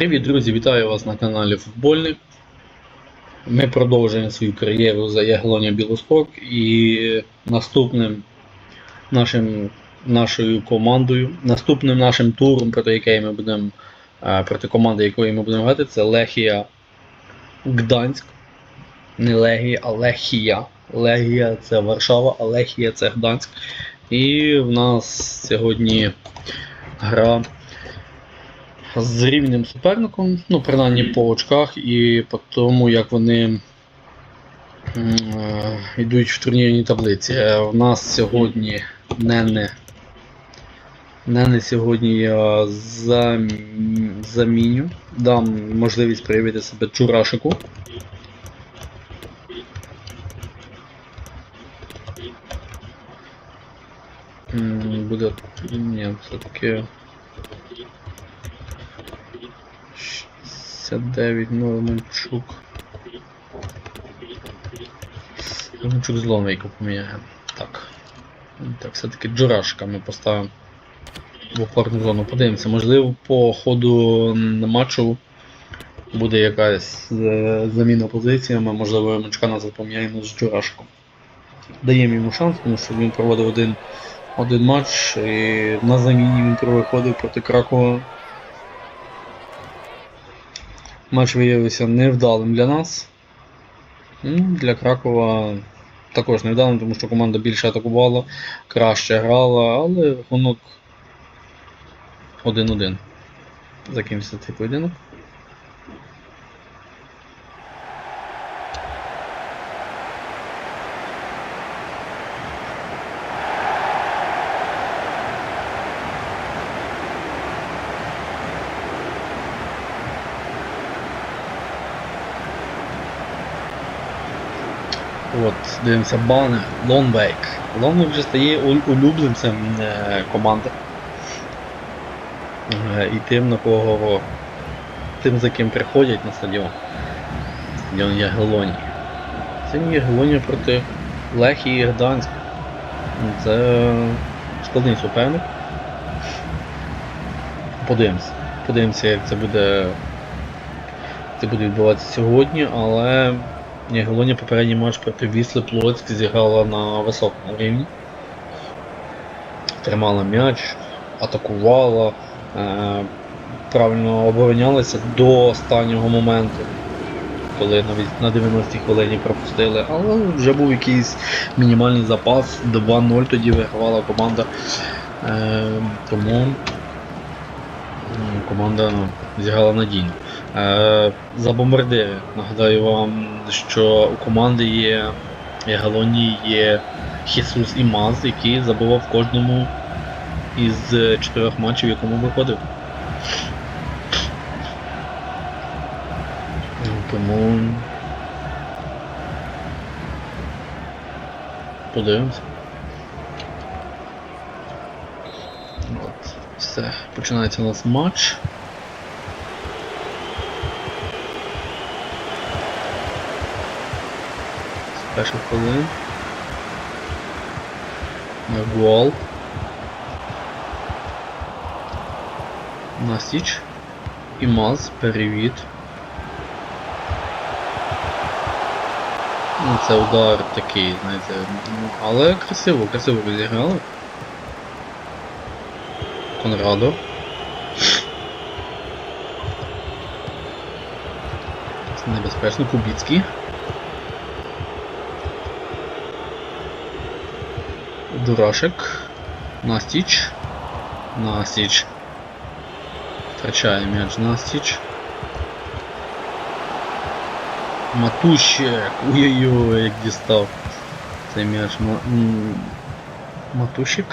Привіт, друзі! Вітаю вас на каналі Футбольник. Ми продовжуємо свою кар'єру за Яглоня Білосток і наступним нашим, нашою командою, наступним нашим туром, проти якої ми будемо проти команди, якої ми будемо грати, це Лехія Гданськ. Не Легія, а Лехія. Легія це Варшава, а Лехія це Гданськ. І в нас сьогодні гра з рівнем суперником, ну, принаймні по очках і по тому, як вони е, йдуть в турнірній таблиці. Е, У нас сьогодні Нене. Нене сьогодні я зам- заміню. Дам можливість проявити себе Чурашику. Буде. Ні, все-таки. 69 Норманчук. Норманчук з Лонвейка поміняє. Так. Так, все-таки Джурашка ми поставимо в опорну зону. Подивимося, можливо, по ходу матчу буде якась е, заміна позиціями, можливо, Мачка нас поміняємо з Джурашком. Даємо йому шанс, тому що він проводив один, один матч і на заміні він провиходив проти Кракова. Матч виявився невдалим для нас. Ну, Для Кракова також невдалим, тому що команда більше атакувала, краще грала, але рахунок 1-1. Закінчився цей поєдинок. От, дивимося банер, Лонвейк. Лонвейк вже стає улюбленцем е, команди. Е, і тим, на кого тим, за ким приходять на стадіон. Стадіон Ягелонії. Сьогодні Ягелонія проти Лехії і Гданська. Це складний суперник. Подивимося. Подивимося, як це буде, це буде відбуватися сьогодні, але Ягелонія попередній матч проти Вісли Плоцьк зіграла на високому рівні. Тримала м'яч, атакувала, е, правильно оборонялася до останнього моменту, коли навіть на 90-й хвилині пропустили, але вже був якийсь мінімальний запас, 2-0 тоді вигравала команда. Е, тому команда зіграла надійно. Е, За бомбардири. Нагадаю вам, що у команди є Галоні є Хісус і Маз, який забував в кожному із чотирьох матчів, в якому виходив. Ну, Тому. Подивимось. От, все. Починається у нас матч. Перших хвилин. Гол. Настіч. Імаз, перевід. Ну, це удар такий, знаєте, але красиво, красиво розіграли. Конрадо. Небезпечно, Кубіцький. Дурашек. Настіч. Настіч. Втрачає м'яч Настіч. Матущик. Ой-ой-ой, як дістав. Цей м'яч. Ма... м, Матущик.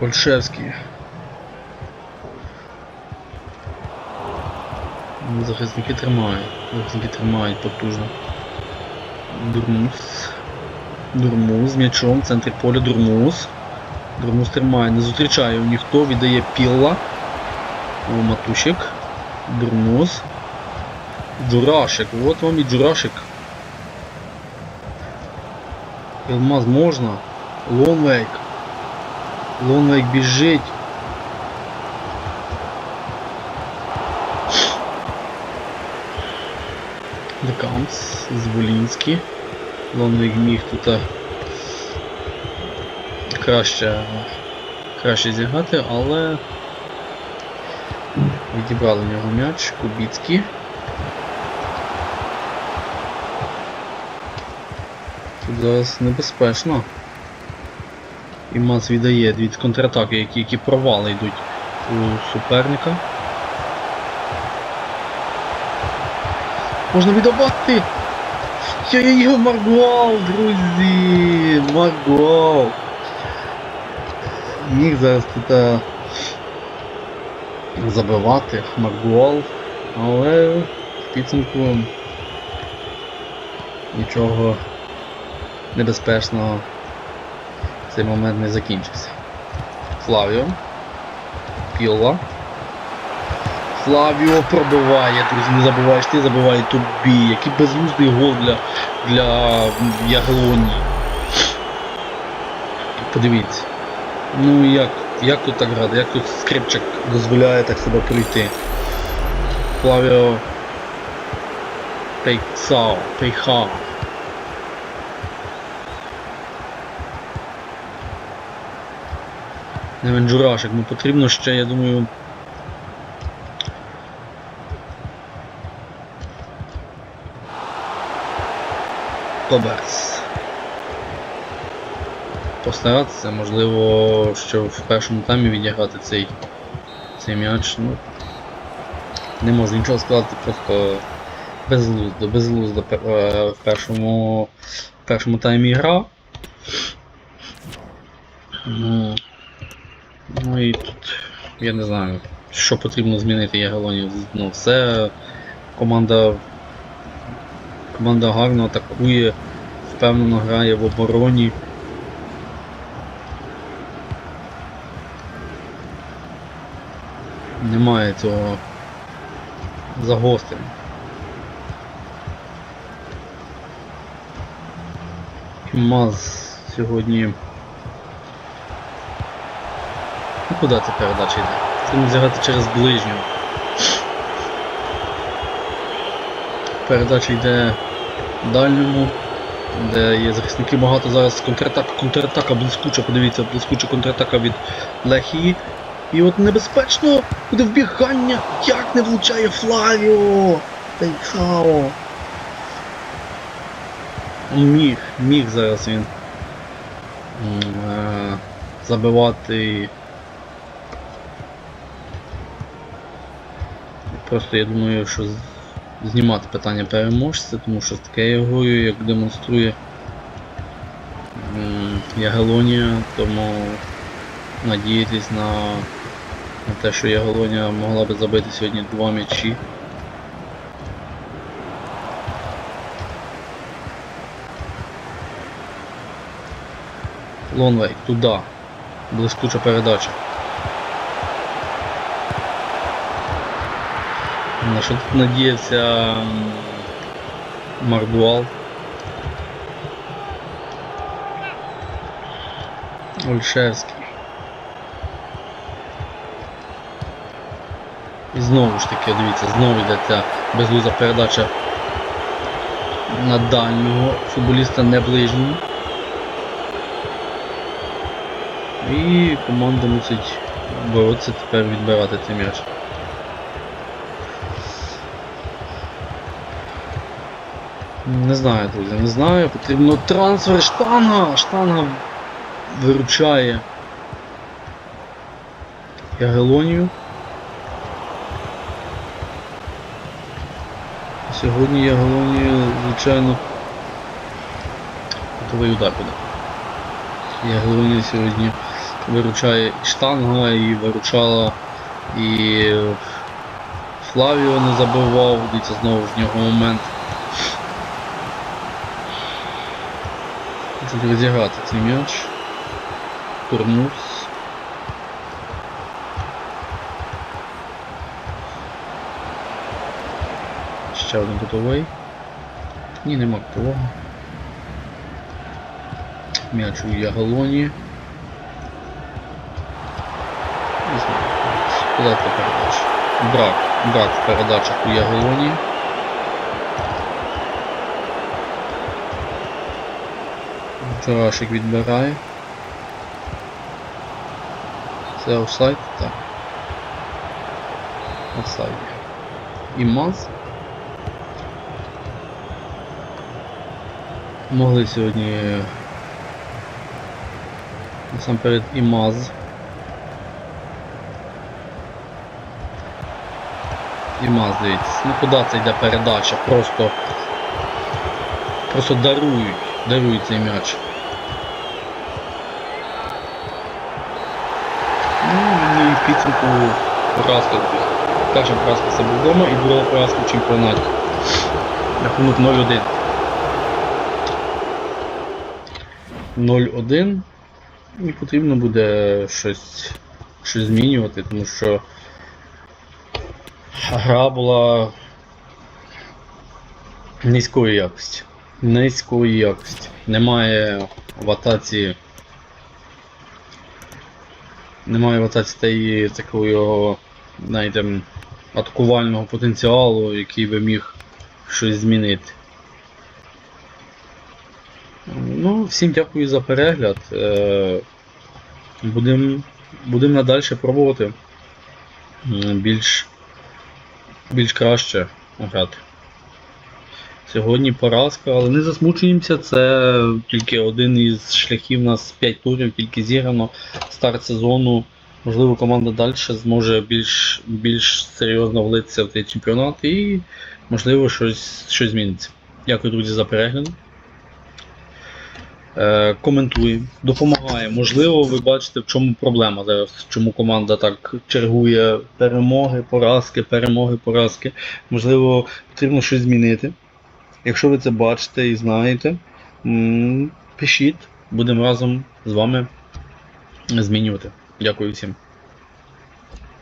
Ольшевський. Захисники тримають. Захисники тримають потужно. Дурмус. Дурмус з м'ячом в центрі поля Дурмус. Дурмус тримає, не зустрічає ніхто, віддає Пілла. О, Матушик. Дурмус. Джурашик. От вам і Джурашик. Елмаз можна. Лонвейк. Лонвейк біжить. Декамс, Зволінський. Лонвейк міг тут е, краще, краще зіграти, але відібрали у нього м'яч, Кубіцький. Тут зараз небезпечно. І Мас віддає від контратаки, які, які провали йдуть у суперника. Можна віддавати! Йо-йо-йо, Маргол, друзі! Маргол! Міг зараз тут е, забивати Маргол, але в підсумку нічого небезпечного цей момент не закінчився. Флавіо. Пілла. Флавіо пробиває, друзі, не забуваєш, ти забиває тобі. Який безглуздий гол для, для Ягелонії. Подивіться. Ну як, як тут так грати, як тут скрипчик дозволяє так себе пройти. Флавіо Пейцао, Пейхао. Навіть Джурашик, ну потрібно ще, я думаю. Тоберс. Постаратися, можливо, що в першому таймі відіграти цей, цей м'яч. Ну, не можу нічого сказати, просто безглуздо, безглуздо е, в першому, в першому таймі гра. Ну, Ну і тут я не знаю, що потрібно змінити Ягелоні. Ну, все команда. Команда гарно атакує, впевнено грає в обороні. Немає цього загострення. Маз сьогодні. Ну куди ця передача йде? Треба зіграти через ближню. Передача йде дальньому, де є захисники багато зараз контратака, контратака блискуча, подивіться, блискуча контратака від Лехії. І от небезпечно буде вбігання, як не влучає Флавіо! Та. Міг, міг зараз він е, забивати Просто я думаю, що знімати питання переможця, тому що такою грою, як демонструє м, Ягелонія, тому надіятись на, на те, що Ягелонія могла би забити сьогодні два м'ячі. Лонвей, туди. Блискуча передача. На що тут надіявся Мардуал. Ольшевський. І знову ж таки, дивіться, знову йде ця безлуза передача на дальнього футболіста не ближнього. І команда мусить боротися тепер відбирати цей м'яч. Не знаю, друзі, не знаю. Потрібно трансфер штанга. Штанга виручає Ягелонію. Сьогодні Ягелонія, звичайно, готовий удар буде. Ягелонія сьогодні виручає і штанга, і виручала і Флавіо не забивав, дивіться знову в нього момент. Тут розіграти цей м'яч. Турнус. Ще один кутовий. Ні, нема кутового. М'яч у Яголоні. податка передач. Брак. Брак в передачах у Ягелоні. Вчорашик відбирає. Це офсайд? Так. Офсайд. І маз. Могли сьогодні насамперед і маз. І маз, дивіться. Ну куди це йде передача? Просто. Просто дарують. Дарують цей м'яч. Ну і в підсумку поразка. Перша поразка це був вдома і друга поразка в чемпіонаті. Рахунок 0-1. 0-1. І потрібно буде щось, щось змінювати, тому що гра була низької якості. Низької якості. Немає в атаці. Немає в тієї такого, знаєте, атакувального потенціалу, який би міг щось змінити. Ну, всім дякую за перегляд. Е, Будемо будем надалі пробувати більш, більш краще грати. Сьогодні поразка, але не засмучуємося, це тільки один із шляхів, у нас 5 турів, тільки зіграно, старт сезону. Можливо, команда далі зможе більш, більш серйозно влитися в цей чемпіонат і, можливо, щось, щось зміниться. Дякую, друзі, за перегляд. Е, коментуємо, допомагаємо. Можливо, ви бачите, в чому проблема зараз, чому команда так чергує перемоги, поразки, перемоги, поразки. Можливо, потрібно щось змінити. Якщо ви це бачите і знаєте, пишіть, будемо разом з вами змінювати. Дякую всім.